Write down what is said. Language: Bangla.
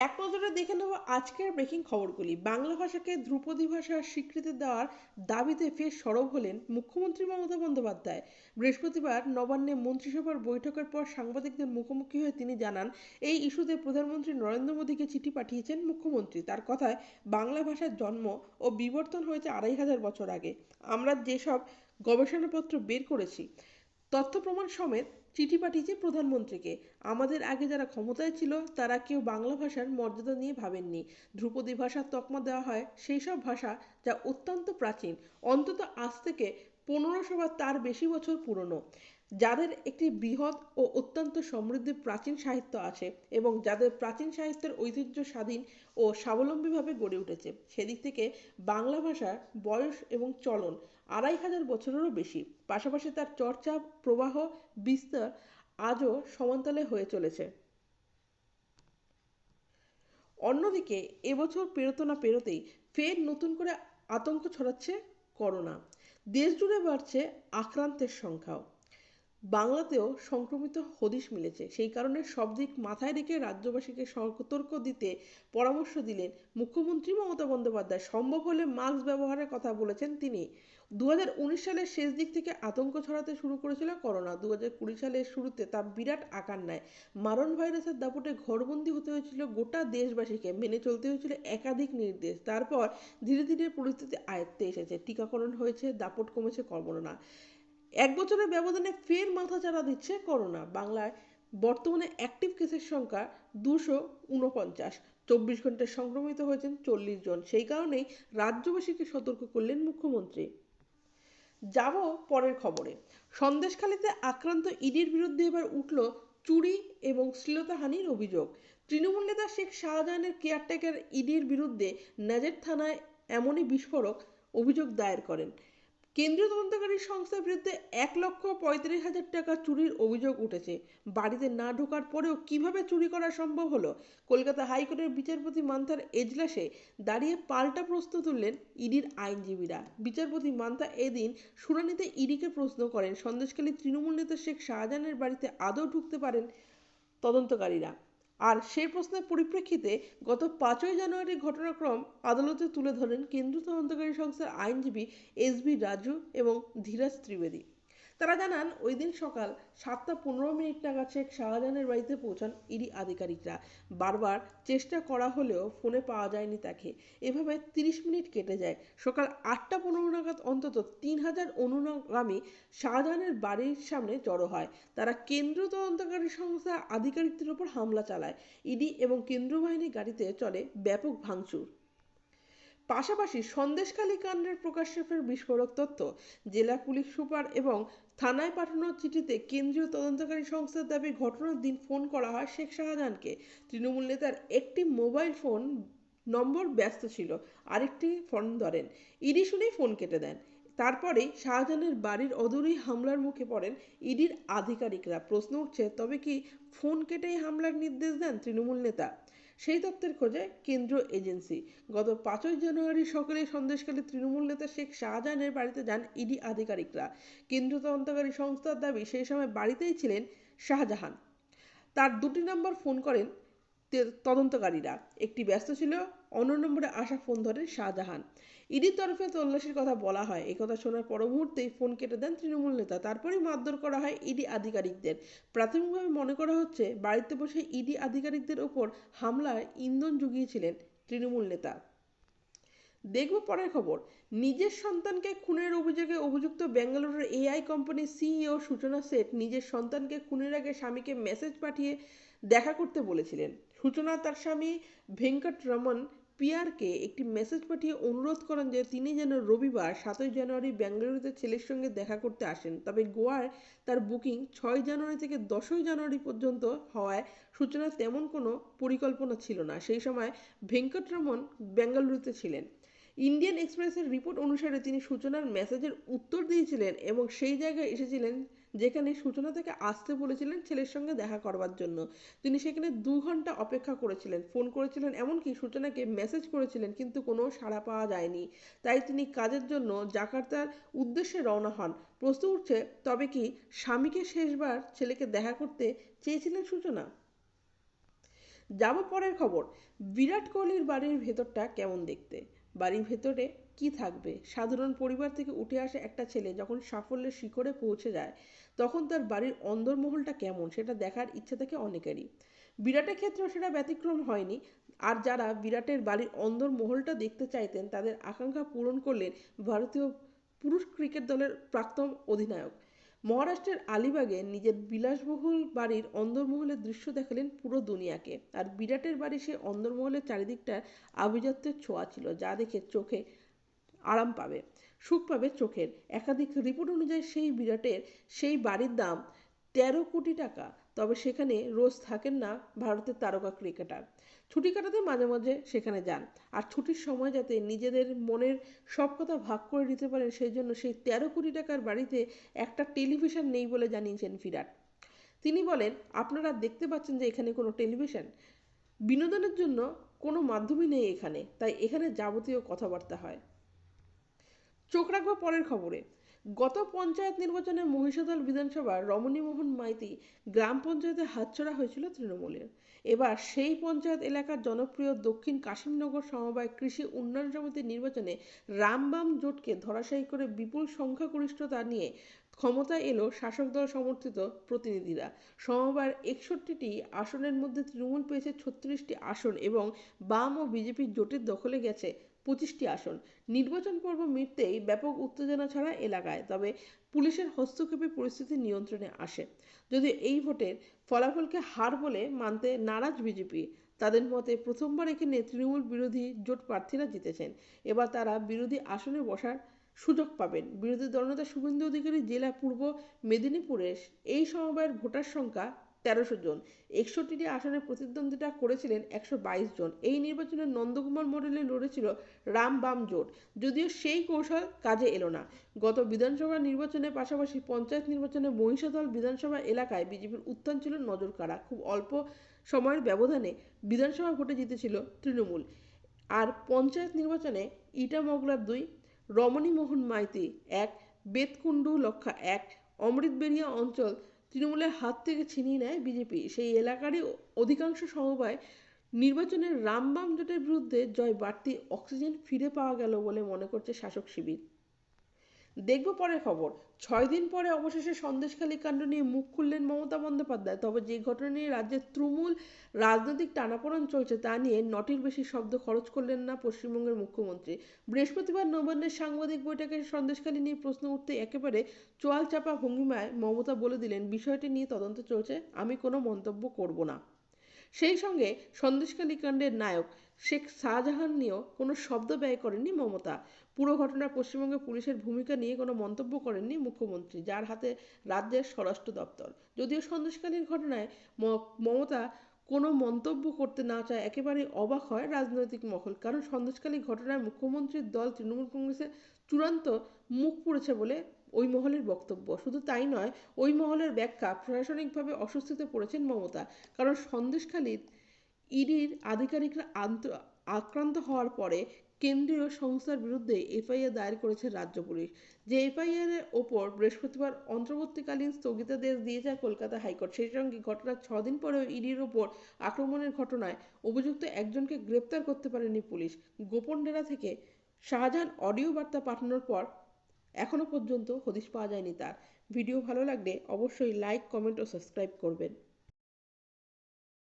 এক নজরে দেখে নেব আজকের ব্রেকিং খবরগুলি। বাংলা ভাষাকে ধ্রুপদী ভাষার স্বীকৃতি দেওয়ার দাবিতে ফের সরব হলেন মুখ্যমন্ত্রী মমতা বন্দ্যোপাধ্যায়। বৃহস্পতিবার নবান্নে মন্ত্রিসভার বৈঠকের পর সাংবাদিকদের মুখোমুখি হয়ে তিনি জানান, এই ইস্যুতে প্রধানমন্ত্রী নরেন্দ্র মোদীকে চিঠি পাঠিয়েছেন মুখ্যমন্ত্রী। তার কথায়, বাংলা ভাষার জন্ম ও বিবর্তন হয়েছে আড়াই হাজার বছর আগে। আমরা যেসব গবেষণাপত্র বের করেছি, তথ্য প্রমাণ সমেত চিঠি পাঠিয়েছে প্রধানমন্ত্রীকে। আমাদের আগে যারা ক্ষমতায় ছিল, তারা কেউ বাংলা ভাষার মর্যাদা নিয়ে ভাবেননি। ধ্রুপদী ভাষার তকমা দেওয়া হয় সেই সব ভাষা যা অত্যন্ত প্রাচীন, অন্তত আজ থেকে পনেরোশো বা তার বেশি বছর পুরনো। যাদের একটি বৃহৎ ও অত্যন্ত সমৃদ্ধ প্রাচীন সাহিত্য আছে এবং যাদের প্রাচীন সাহিত্যের ঐতিহ্য স্বাধীন ও স্বাবলম্বীভাবে গড়ে উঠেছে, সেদিক থেকে বাংলা ভাষার বয়স এবং চলন আড়াই হাজার বছরেরও বেশি। পাশাপাশি তার চর্চা, প্রবাহ, বিস্তার আজও সমান্তলে হয়ে চলেছে। অন্যদিকে, এবছর পেরোতো না পেরোতেই ফের নতুন করে আতঙ্ক ছড়াচ্ছে করোনা। দেশ জুড়ে বাড়ছে আক্রান্তের সংখ্যাও। বাংলাতেও সংক্রমিত হদিশ মিলেছে। সেই কারণে সব দিক মাথায় রেখে রাজ্যবাসীকে সতর্ক দিতে পরামর্শ দিলেন মুখ্যমন্ত্রী মমতা বন্দ্যোপাধ্যায়। সম্ভব হলে মাস্ক ব্যবহারের কথা বলেছেন তিনি। দুহাজার উনিশ সালের শেষ দিক থেকে আতঙ্ক ছড়াতে শুরু করেছিল করোনা। দুই হাজার কুড়ি সালের শুরুতে তা বিরাট আকার নেয়। মারণ ভাইরাসের দাপটে ঘরবন্দি হতে হয়েছিল গোটা দেশবাসীকে। মেনে চলতে হয়েছিল একাধিক নির্দেশ। তারপর ধীরে ধীরে পরিস্থিতি আয়ত্তে এসেছে। টিকাকরণ হয়েছে, দাপট কমেছে করোনা এক বছরের ব্যবধানে ফের মাথাচাড়া দিচ্ছে করোনা। বাংলায় বর্তমানে অ্যাক্টিভ কেসের সংখ্যা দুশো উনপঞ্চাশ। চব্বিশ ঘন্টায় সংক্রমিত হয়েছেন চল্লিশ জন। সেই কারণেই রাজ্যবাসীকে সতর্ক করলেন মুখ্যমন্ত্রী। যাব পরের খবরে। সন্দেশখালীতে আক্রান্ত ইডির বিরুদ্ধে এবার উঠল চুরি এবং শ্লীলতাহানির অভিযোগ। তৃণমূল নেতা শেখ শাহজাহানের কেয়ারটেকার ইডির বিরুদ্ধে নাজের থানায় এমনই বিস্ফোরক অভিযোগ দায়ের করেন। কেন্দ্রীয় তদন্তকারী সংস্থার বিরুদ্ধে এক লক্ষ পঁয়ত্রিশ হাজার টাকা চুরির অভিযোগ উঠেছে। বাড়িতে না ঢোকার পরেও কীভাবে চুরি করা সম্ভব হলো? কলকাতা হাইকোর্টের বিচারপতি মান্থার এজলাসে দাঁড়িয়ে পাল্টা প্রশ্ন তুললেন ইডির আইনজীবীরা। বিচারপতি মান্থা এদিন শুনানিতে ইডিকে প্রশ্ন করেন সন্দেশকালী তৃণমূল নেতা শেখ শাহজাহানের বাড়িতে আদৌ ঢুকতে পারেন তদন্তকারীরা। আর সেই প্রশ্নের পরিপ্রেক্ষিতে গত পাঁচই জানুয়ারি ঘটনাক্রম আদালতে তুলে ধরেন কেন্দ্রীয় তদন্তকারী সংস্থার আইনজীবী এস বি রাজু এবং ধীরাজ ত্রিবেদী। তারা জানান ওই দিন সকাল সাতটা পনেরো মিনিট নাগাদ শেখ শাহজাহানের বাড়িতে পৌঁছান ইডি আধিকারিকরা। বারবার চেষ্টা করা হলেও ফোনে পাওয়া যায়নি তাকে। এভাবে তিরিশ মিনিট কেটে যায়। সকাল আটটা পনেরো নাগাদ অন্তত তিন হাজার অনুগামী শাহজাহানের বাড়ির সামনে জড়ো হয়। তারা কেন্দ্রীয় তদন্তকারী সংস্থা আধিকারিকদের ওপর হামলা চালায়। ইডি এবং কেন্দ্রীয় বাহিনীর গাড়িতে চলে ব্যাপক ভাঙচুর। পাশাপাশি সন্দেশখালী কাণ্ডের প্রকাশ্যে ফের বিস্ফোরক তথ্য, জেলা পুলিশ সুপার এবং থানায় পাঠানোর চিঠিতে কেন্দ্রীয় তদন্তকারী সংস্থার দাবি, ঘটনার দিন ফোন করা হয় শেখ শাহজাহানকে। তৃণমূল নেতার একটি মোবাইল ফোন নম্বর ব্যস্ত ছিল, আরেকটি ফোন ধরেন। ইডি শুনেই ফোন কেটে দেন। তারপরেই শাহজাহানের বাড়ির অদূরেই হামলার মুখে পড়েন ইডির আধিকারিকরা। প্রশ্ন উঠছে, তবে কি ফোন কেটেই হামলার নির্দেশ দেন তৃণমূল নেতা? সেই তত্ত্বের খোঁজে কেন্দ্রীয় এজেন্সি। গত পাঁচই জানুয়ারি সকালে সন্দেশকালে তৃণমূল নেতা শেখ শাহজাহানের বাড়িতে যান ইডি আধিকারিকরা। কেন্দ্রীয় তদন্তকারী সংস্থার দাবি, সেই সময় বাড়িতেই ছিলেন শাহজাহান। তার দুটি নম্বর ফোন করেন তদন্তকারীরা। একটি ব্যস্ত ছিল অন্য নম্বরে আসা ফোন ধরেন শাহজাহান। ইডির তরফে তল্লাশির কথা বলা হয়। একথা শোনার পর মুহূর্তেই ফোন কেটে দেন তৃণমূল নেতা। তারপরেই মারধর করা হয় ইডি আধিকারিকদের। প্রাথমিকভাবে মনে করা হচ্ছে, বাড়িতে বসে ইডি আধিকারিকদের ওপর হামলায় ইন্ধন জুগিয়েছিলেন তৃণমূল নেতা। দেখব পরের খবর। নিজের সন্তানকে খুনের অভিযোগে অভিযুক্ত বেঙ্গালুরুর এআই কোম্পানির সিইও সূচনা সেট নিজের সন্তানকে খুনের আগে স্বামীকে মেসেজ পাঠিয়ে দেখা করতে বলেছিলেন। সূচনা তার স্বামী ভেঙ্কটরমন পিয়ারকে একটি মেসেজ পাঠিয়ে অনুরোধ করেন যে তিনি যেন রবিবার সাতই জানুয়ারি বেঙ্গালুরুতে ছেলের সঙ্গে দেখা করতে আসেন। তবে গোয়ার তার বুকিং ছয় জানুয়ারি থেকে দশই জানুয়ারি পর্যন্ত হওয়ায় সূচনার তেমন কোনো পরিকল্পনা ছিল না। সেই সময় ভেঙ্কটরমন বেঙ্গালুরুতে ছিলেন। ইন্ডিয়ান এক্সপ্রেসের রিপোর্ট অনুসারে তিনি সূচনার মেসেজের উত্তর দিয়েছিলেন এবং সেই জায়গায় এসেছিলেন যেখানে সূচনা থেকে আসতে বলেছিলেন ছেলের সঙ্গে দেখা করবার জন্য। তিনি সেখানে দু ঘণ্টা অপেক্ষা করেছিলেন, ফোন করেছিলেন, এমনকি সূচনাকে মেসেজ করেছিলেন, কিন্তু কোনো সাড়া পাওয়া যায়নি। তাই তিনি কাজের জন্য জাকার্তার উদ্দেশ্যে রওনা হন। প্রশ্ন উঠছে, তবে কি স্বামীকে শেষবার ছেলেকে দেখা করতে চেয়েছিলেন সূচনা? যাব পরের খবর। বিরাট কোহলির বাড়ির ভেতরটা কেমন দেখতে? বাড়ির ভেতরে কি থাকবে? সাধারণ পরিবার থেকে উঠে আসে একটা ছেলে যখন সাফল্যের শিখরে পৌঁছে যায়, তখন তার বাড়ির অন্দরমহলটা কেমন সেটা দেখার ইচ্ছে থাকে অনেকেরই। বিরাটের ক্ষেত্রেও সেটা ব্যতিক্রম হয়নি। আর যারা বিরাটের বাড়ির অন্দরমহলটা দেখতে চাইতেন, তাদের আকাঙ্ক্ষা পূরণ করলেন ভারতীয় পুরুষ ক্রিকেট দলের প্রাক্তন অধিনায়ক। মহারাষ্ট্রের আলিবাগে নিজের বিলাসবহুল বাড়ির অন্দরমহলের দৃশ্য দেখালেন পুরো দুনিয়াকে। আর বিরাটের বাড়ি সে অন্দরমহলের চারিদিকটা আভিজাত্যের ছোঁয়া ছিল, যা দেখে চোখে আরাম পাবে, সুখ পাবে চোখের। একাধিক রিপোর্ট অনুযায়ী সেই বিরাটের সেই বাড়ির দাম তেরো কোটি টাকা। তবে সেখানে রোজ থাকেন না ভারতের তারকা ক্রিকেটার। ছুটি কাটাতে মাঝে মাঝে সেখানে যান। আর ছুটির সময় যাতে নিজেদের মনের সব কথা ভাগ করে নিতে পারেন, সেই জন্য সেই তেরো কোটি টাকার বাড়িতে একটা টেলিভিশন নেই বলে জানিয়েছেন বিরাট। তিনি বলেন, আপনারা দেখতে পাচ্ছেন যে এখানে কোনো টেলিভিশন। বিনোদনের জন্য কোনো মাধ্যমই নেই এখানে। তাই এখানে যাবতীয় কথাবার্তা হয়। চোখ রাখব পরের খবরে। গত পঞ্চায়েত নির্বাচনে মহিষাদল বিধানসভার রমণীমোহন মাইতি গ্রাম পঞ্চায়েতে হাতছড়া হয়েছিল তৃণমূলের। এবার সেই পঞ্চায়েত এলাকার জনপ্রিয় দক্ষিণ কাশিমনগর সমবায় কৃষি উন্নয়ন সমিতির নির্বাচনে রামবাম জোটকে ধরাশায়ী করে বিপুল সংখ্যাগরিষ্ঠতা নিয়ে ক্ষমতায় এলো শাসক দল সমর্থিত প্রতিনিধিরা। সমবায়ের একষট্টিটি আসনের মধ্যে তৃণমূল পেয়েছে ছত্রিশটি আসন এবং বাম ও বিজেপির জোটের দখলে গেছে পঁচিশটি আসন। নির্বাচন পর্ব মিটতেই ব্যাপক উত্তেজনা ছাড়া এলাকায়, তবে পুলিশের হস্তক্ষেপে পরিস্থিতি নিয়ন্ত্রণে আসে। যদিও এই ভোটের ফলাফলকে হার বলে মানতে নারাজ বিজেপি, তাদের মতে প্রথমবার এখানে তৃণমূল বিরোধী জোট প্রার্থীরা জিতেছেন। এবার তারা বিরোধী আসনে বসার সুযোগ পাবেন। বিরোধী দলনেতা শুভেন্দু অধিকারী জেলা পূর্ব মেদিনীপুরে এই সমবায়ের ভোটার সংখ্যা তেরোশো জন। একষট্টিটি আসনে প্রতিদ্বন্দ্বিতা করেছিলেন একশো বাইশ জন। এই নির্বাচনে নন্দকুমার মডেলে লড়েছিল রাম বাম জোট। যদিও সেই কৌশল কাজে এলো না। গত বিধানসভা নির্বাচনের পাশাপাশি পঞ্চায়েত নির্বাচনে মহিষাদল বিধানসভা এলাকায় বিজেপির উত্থান ছিল নজর কাড়া খুব অল্প সময়ের ব্যবধানে বিধানসভা ভোটে জিতেছিল তৃণমূল। আর পঞ্চায়েত নির্বাচনে ইটামগলার দুই, রমণীমোহন মাইতি এক, বেতকুণ্ডু লক্ষা এক অমৃতবেরিয়া অঞ্চল তৃণমূলের হাত থেকে ছিনিয়ে নেয় বিজেপি। সেই এলাকারই অধিকাংশ সমবায় নির্বাচনের রামবাম জোটের বিরুদ্ধে জয় বাড়তি অক্সিজেন ফিরে পাওয়া গেল বলে মনে করছে শাসক শিবির। দেখব পরের খবর। ছয় দিন পরে অবশেষে সন্দেশখালী কাণ্ড নিয়ে মুখ খুললেন মমতা বন্দ্যোপাধ্যায়। তবে যে ঘটনা নিয়ে রাজ্যের তৃণমূল রাজনৈতিক টানাপোড়ন চলছে তা নিয়ে নটির বেশি শব্দ খরচ করলেন না পশ্চিমবঙ্গের মুখ্যমন্ত্রী। বৃহস্পতিবার নবান্নের সাংবাদিক বৈঠকে সন্দেশখালী নিয়ে প্রশ্ন উঠতে একেবারে চোয়াল চাপা ভঙ্গিমায় মমতা বলে দিলেন, বিষয়টি নিয়ে তদন্ত চলছে, আমি কোনো মন্তব্য করব না। সেই সঙ্গে সন্দেশখালী কাণ্ডের নায়ক শেখ শাহজাহান নিয়েও কোনো শব্দ ব্যয় করেননি মমতা। পুরো ঘটনায় পশ্চিমবঙ্গ পুলিশের ভূমিকা নিয়ে কোনো মন্তব্য করেননি মুখ্যমন্ত্রী, যার হাতে রাজ্যের স্বরাষ্ট্র দপ্তর। যদিও সন্দেশকালীন ঘটনায় মমতা কোনো মন্তব্য করতে না চায় একেবারে অবাক হয় রাজনৈতিক মহল। কারণ সন্দেশকালী ঘটনায় মুখ্যমন্ত্রীর দল তৃণমূল কংগ্রেসের চূড়ান্ত মুখ পুড়েছে বলে ওই মহলের বক্তব্য। শুধু তাই নয়, ওই মহলের ব্যাখ্যা প্রশাসনিকভাবে অস্বস্তিতে পড়েছেন মমতা। কারণ সন্দেশখালীর ইডির আধিকারিকরা আন্ত, আক্রান্ত হওয়ার পরে কেন্দ্রীয় সংস্থার বিরুদ্ধে এফআইআর দায়ের করেছে রাজ্য পুলিশ। যে এফআইআর এর ওপর বৃহস্পতিবার অন্তর্বর্তীকালীন স্থগিতাদেশ দিয়ে যায় কলকাতা হাইকোর্ট, সেই সঙ্গে ঘটনার ছদিন পরেও ইডির ওপর আক্রমণের ঘটনায় অভিযুক্ত একজনকে গ্রেপ্তার করতে পারেনি পুলিশ। গোপন ডেরা থেকে শাহজাহান অডিও বার্তা পাঠানোর পর এখনও পর্যন্ত হদিশ পাওয়া যায়নি তার। ভিডিও ভালো লাগলে অবশ্যই লাইক, কমেন্ট ও সাবস্ক্রাইব করবেন।